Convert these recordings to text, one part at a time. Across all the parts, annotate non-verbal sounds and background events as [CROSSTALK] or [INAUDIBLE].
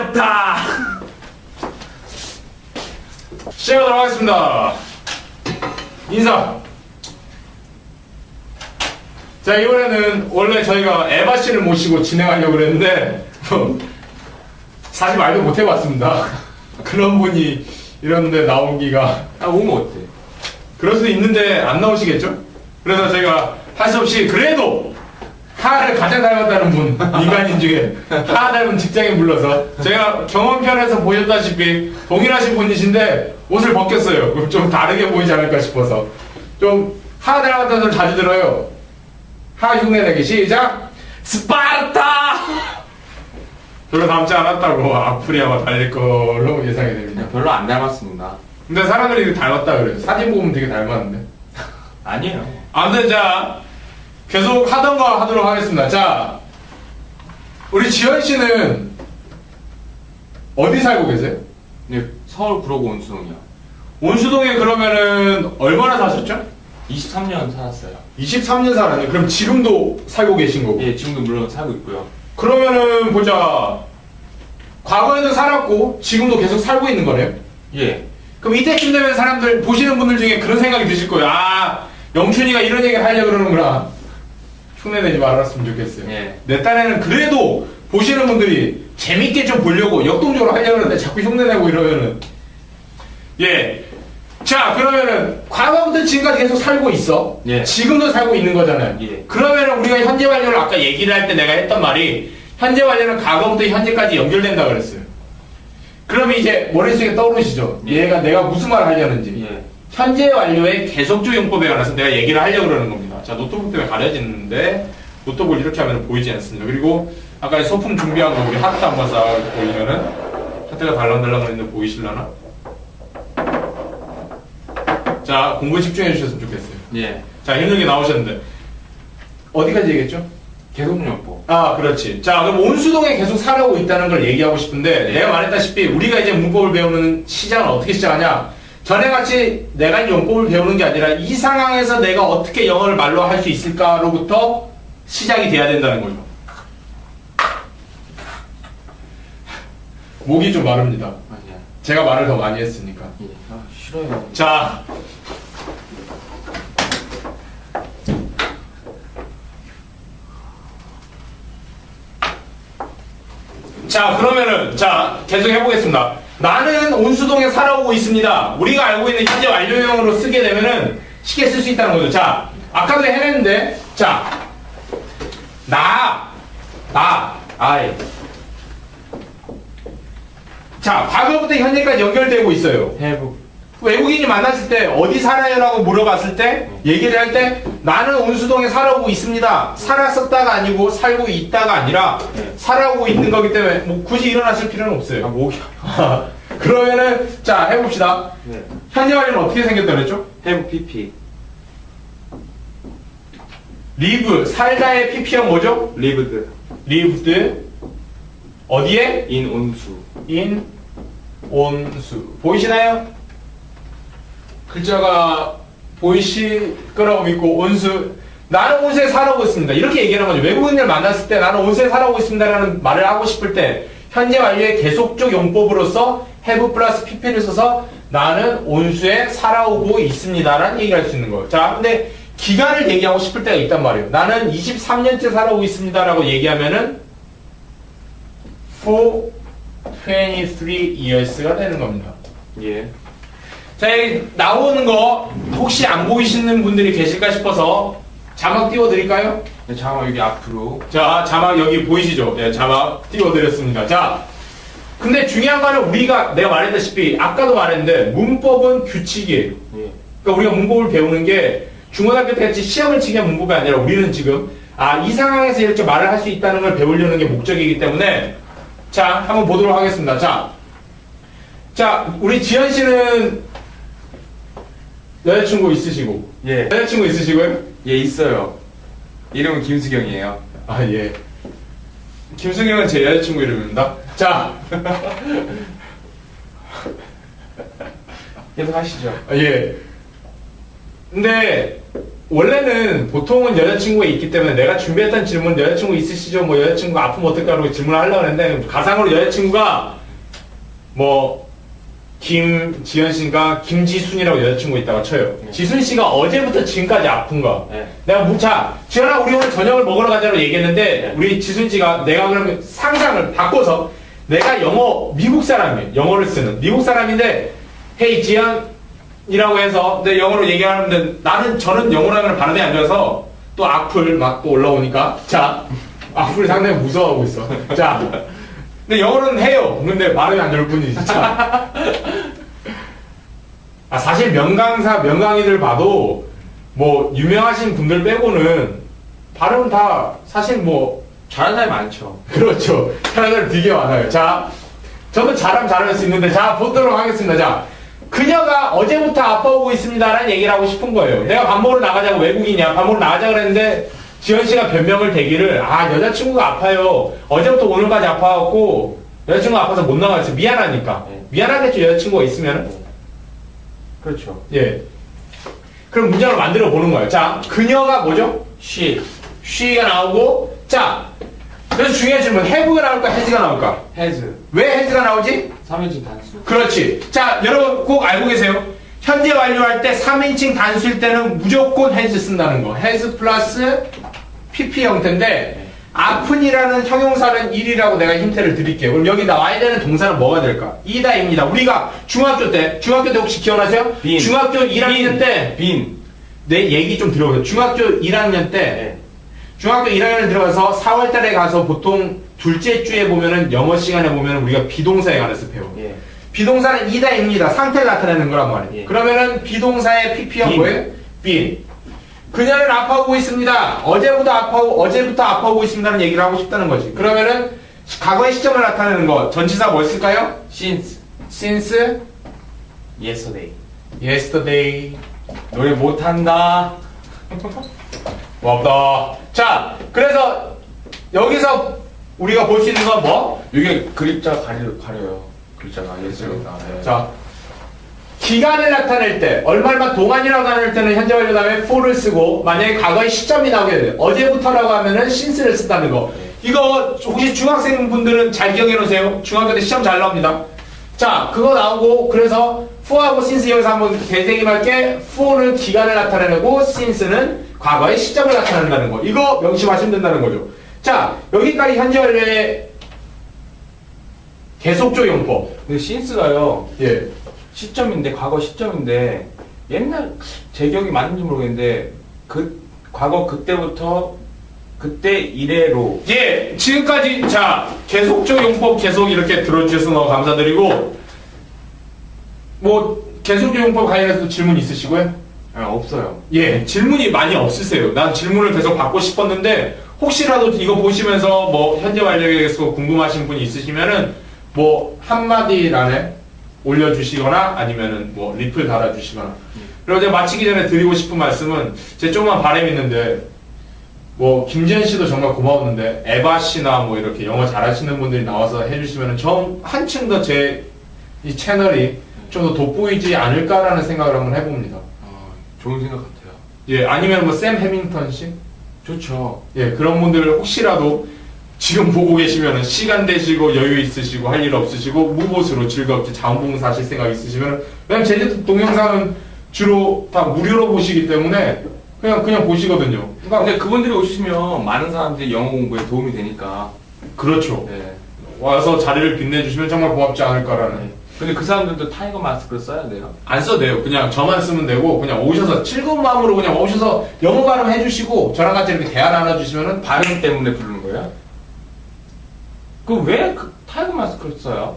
스파르타! 시작하도록 하겠습니다. 인사. 자, 이번에는 원래 저희가 에바 씨를 모시고 진행하려고 그랬는데, 뭐, 사실 말도 못 해봤습니다. 그런 분이 이런데 나오기가. 아 오면 어때? 그럴 수도 있는데 안 나오시겠죠? 그래서 제가 할 수 없이 그래도 하를 가장 닮았다는 분, 인간인 중에 하 닮은 직장인 불러서 제가 경험편에서 보셨다시피 동일하신 분이신데 옷을 벗겼어요. 그럼 좀 다르게 보이지 않을까 싶어서 좀 하 닮았다는 소리 자주 들어요. 하 흉내 내기 시작! 스파르타! 별로 닮지 않았다고 아마 달릴 걸로 예상이 됩니다. 별로 안 닮았습니다. 근데 사람들이 닮았다 그래요. 사진 보면 되게 닮았는데. 아니에요. 아무튼 자 계속 하던 거 하도록 하겠습니다. 자 우리 지현 씨는 어디 살고 계세요? 네, 서울 구로구 온수동이요. 온수동에 그러면은 얼마나 사셨죠? 23년 살았어요. 23년 살았네. 그럼 지금도 살고 계신 거고. 예, 지금도 물론 살고 있고요. 그러면은 보자. 과거에는 살았고 지금도 계속 살고 있는 거네요. 예. 그럼 이때쯤 되면 사람들 보시는 분들 중에 그런 생각이 드실 거예요. 아 영춘이가 이런 얘기를 하려고 그러는구나. 흉내내지 말았으면 좋겠어요. 예. 내 딴에는 그래도 보시는 분들이 재밌게 좀 보려고 역동적으로 하려고 하는데 자꾸 흉내내고 이러면은 예. 자 그러면은 과거부터 지금까지 계속 살고 있어. 예. 지금도 살고 있는 거잖아요. 예. 그러면은 우리가 현재 완료를 아까 얘기를 할 때 내가 했던 말이 현재 완료는 과거부터 현재까지 연결된다 그랬어요. 그러면 이제 머릿속에 떠오르시죠? 예. 얘가 내가 무슨 말을 하려는지. 예. 현재 완료의 계속적 용법에 관해서 내가 얘기를 하려고 그러는 겁니다. 자, 노트북 때문에 가려지는데 노트북을 이렇게 하면 보이지 않습니다. 그리고 아까 소품 준비한 거 우리 하트 한번 싹 보이면은 하트가 달랑달랑 거리는데 보이실라나? 자, 공부에 집중해 주셨으면 좋겠어요. 예. 자, 힘들게 나오셨는데 어디까지 얘기했죠? 계속용법. 아, 그렇지. 자, 그럼 온수동에 계속 살아오고 있다는 걸 얘기하고 싶은데, 네. 내가 말했다시피, 우리가 이제 문법을 배우는 시작은 어떻게 시작하냐? 전에 같이 내가 용법을 배우는 게 아니라, 이 상황에서 내가 어떻게 영어를 말로 할 수 있을까로부터 시작이 돼야 된다는 거죠. 목이 좀 마릅니다. 제가 말을 더 많이 했으니까. 예. 아, 싫어요. 자. 자, 그러면은, 자, 계속 해보겠습니다. 나는 온수동에 살아오고 있습니다. 우리가 알고 있는 현재 완료형으로 쓰게 되면은 쉽게 쓸 수 있다는 거죠. 자, 아까도 해냈는데, 자, 나, 나, I. 자, 과거부터 현재까지 연결되고 있어요. 해부. 외국인이 만났을 때 어디 살아요라고 물어봤을 때 얘기를 할 때 나는 온수동에 살아오고 있습니다. 살았었다가 아니고 살고 있다가 아니라 네. 살아오고 있는 거기 때문에 뭐 굳이 일어나실 필요는 아, 없어요. 목이. [LAUGHS] 그러면은 자 해봅시다. 네. 현재 완료는 어떻게 생겼다 그랬죠? 해부 PP. live 살다의 pp형 뭐죠? 리브드. lived 어디에? 인 온수. in 온수 보이시나요? 글자가 보이실 거라고 믿고 온수 나는 온수에 살아오고 있습니다 이렇게 얘기하는 거죠 외국인을 만났을 때 나는 온수에 살아오고 있습니다라는 말을 하고 싶을 때 현재 완료의 계속적 용법으로서 have 플러스 pp를 써서 나는 온수에 살아오고 있습니다라는 얘기를 할 수 있는 거예요 자 근데 기간을 얘기하고 싶을 때가 있단 말이에요 나는 23년째 살아오고 있습니다라고 얘기하면은 for 23 years가 되는 겁니다. 예. 자, 나오는 거 혹시 안 보이시는 분들이 계실까 싶어서 자막 띄워드릴까요? 네, 잠깐 여기 앞으로. 자, 자막 여기 보이시죠? 네, 자막 띄워드렸습니다. 자, 근데 중요한 거는 우리가 내가 말했다시피 아까도 말했는데 문법은 규칙이에요. 예. 그러니까 우리가 문법을 배우는 게 중고등학교 때 같이 시험을 치게 문법이 아니라 우리는 지금 아, 이 상황에서 이렇게 말을 할 수 있다는 걸 배우려는 게 목적이기 때문에 자, 한번 보도록 하겠습니다. 자, 자, 우리 지현 씨는 여자친구 있으시고 예. 여자친구 있으시고요? 예, 있어요. 이름은 김수경이에요. 아, 예. 김승영은 제 여자친구 이름입니다. 자, [LAUGHS] 계속 하시죠. 아, 예. 근데 원래는 보통은 여자친구가 있기 때문에 내가 준비했던 질문 여자친구 있으시죠? 뭐 여자친구가 아프면 어떨까라고 질문을 하려고 했는데 가상으로 여자친구가 뭐 김지현 씨가 김지순이라고 여자친구 있다고 쳐요. 네. 지순 씨가 어제부터 지금까지 아픈가? 네. 내가 묻자 지현아 우리 오늘 저녁을 먹으러 가자고 얘기했는데 네. 우리 지순 씨가 내가 그러면 상상을 바꿔서 내가 영어 미국 사람이에요. 영어를 쓰는 미국 사람인데 헤이 지현이라고 해서 내 영어로 얘기하는데 나는 저는 하면 발음이 안 좋아서 또 악플 막 또 올라오니까 자 악플 상당히 무서워하고 있어. 자 근데 영어로는 해요. 근데 발음이 안 좋을 뿐이지. [LAUGHS] 자. 아, 사실 명강사, 명강의들 봐도 뭐 유명하신 분들 빼고는 발음은 다 사실 뭐 잘하는 사람이 많죠. [LAUGHS] 그렇죠. 사람들 되게 많아요. 자, 저도 잘하면 잘할 수 있는데 자 보도록 하겠습니다. 자, 그녀가 어제부터 아파 오고 있습니다라는 얘기를 하고 싶은 거예요. 내가 밥 먹으러 나가자고 외국인이야. 밥 먹으러 나가자 그랬는데 지현 씨가 변명을 대기를 아 여자친구가 아파요. 어제부터 오늘까지 아파갖고 여자친구가 아파서 못 나가겠어. 미안하니까. 네. 미안하겠죠 여자친구가 있으면. 그렇죠. 예. 그럼 문장을 만들어 보는 거예요. 자, 그녀가 뭐죠? she, she가 나오고, 자, 그래서 중요한 질문, have가 나올까, has가 나올까? has, 왜 has가 나오지? 3인칭 단수. 그렇지. 자, 여러분 꼭 알고 계세요. 현재 완료할 때 3인칭 단수일 때는 무조건 has 쓴다는 거. has 플러스 pp 형태인데, 아픈이라는 형용사는 1이라고 내가 힌트를 드릴게요. 그럼 여기 나와야 되는 동사는 뭐가 될까? 이다입니다. 우리가 중학교 때, 중학교 때 혹시 기억나세요? 빈. 중학교 1학년 때, 빈. 내 얘기 좀 들어보세요. 중학교 1학년 때, 네. 중학교 1학년 들어가서 4월 달에 가서 보통 둘째 주에 보면은 영어 시간에 보면은 우리가 비동사에 관해서 배워요. 예. 비동사는 이다입니다. 상태를 나타내는 거란 말이에요. 예. 그러면은 비동사의 PP가 빈. 뭐예요? 빈. 그녀는 아파오고 있습니다. 어제부터 아파오, 어제부터 아파오고 있습니다는 얘기를 하고 싶다는 거지. 그러면은 과거의 시점을 나타내는 거. 전치사 뭐 쓸까요? since, since yesterday. yesterday. 노래 못한다. 고맙다. 자, 그래서 여기서 우리가 볼 수 있는 건 뭐? 이게 그림자 가려, 가려요. 글자가 예술이다. 네. 자, 기간을 나타낼 때, 얼마나 동안이라고 나타낼 때는 현재 완료 다음에 for를 쓰고, 만약에 과거의 시점이 나오게 돼. 어제부터라고 하면은 since를 쓴다는 거. 이거 혹시 중학생 분들은 잘 기억해 놓으세요. 중학교 때 시험 잘 나옵니다. 자, 그거 나오고, 그래서 for하고 since 여기서 한번 되새김할게, for는 기간을 나타내고, since는 과거의 시점을 나타낸다는 거. 이거 명심하시면 된다는 거죠. 자, 여기까지 현재 완료의 계속적 용법. 근데 since가요. 예. 시점인데 과거 시점인데 옛날 제 기억이 맞는지 모르겠는데 그 과거 그때부터 그때 이래로 예, 지금까지 자 계속적 용법 계속 이렇게 들어주셔서 너무 감사드리고 뭐 계속적 용법 관련해서 질문 있으시고요? 아, 없어요. 예, 질문이 많이 없으세요. 난 질문을 계속 받고 싶었는데 혹시라도 이거 보시면서 뭐 현재 완료에 대해서 궁금하신 분이 있으시면은 뭐 한마디란에 올려주시거나 아니면은 뭐 리플 달아주시거나 그리고 제가 마치기 전에 드리고 싶은 말씀은 제 조그만 바람이 있는데 뭐 김지현 씨도 정말 고마웠는데 에바 씨나 뭐 이렇게 영어 잘하시는 분들이 나와서 해주시면은 좀 한층 더 제 이 채널이 좀 더 돋보이지 않을까라는 생각을 한번 해봅니다. 아, 좋은 생각 같아요. 예, 아니면 뭐 샘 해밍턴 씨? 좋죠. 예, 그런 분들 혹시라도 지금 보고 계시면 시간 되시고 여유 있으시고 할 일 없으시고 무보수로 즐겁게 자원봉사 하실 생각 있으시면 왜냐면 제주도 동영상은 주로 다 무료로 보시기 때문에 그냥 그냥 보시거든요. 그러니까 근데 그분들이 오시면 많은 사람들이 영어 공부에 도움이 되니까. 그렇죠. 네. 와서 자리를 빛내주시면 정말 고맙지 않을까라는. 근데 그 사람들도 타이거 마스크를 써야 돼요. 안 써도 돼요. 그냥 저만 쓰면 되고 그냥 오셔서 즐거운 마음으로 그냥 오셔서 영어 발음 해주시고 저랑 같이 이렇게 대화 나눠주시면은 발음 때문에 부르는 거예요? 그왜그 타이거 마스크를 써요?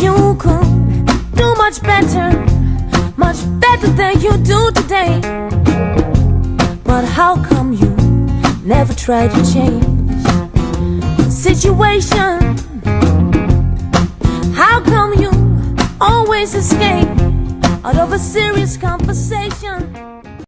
Do much better, much better than you do today. But how come you never try to change the situation. How come you always escape out of a serious conversation?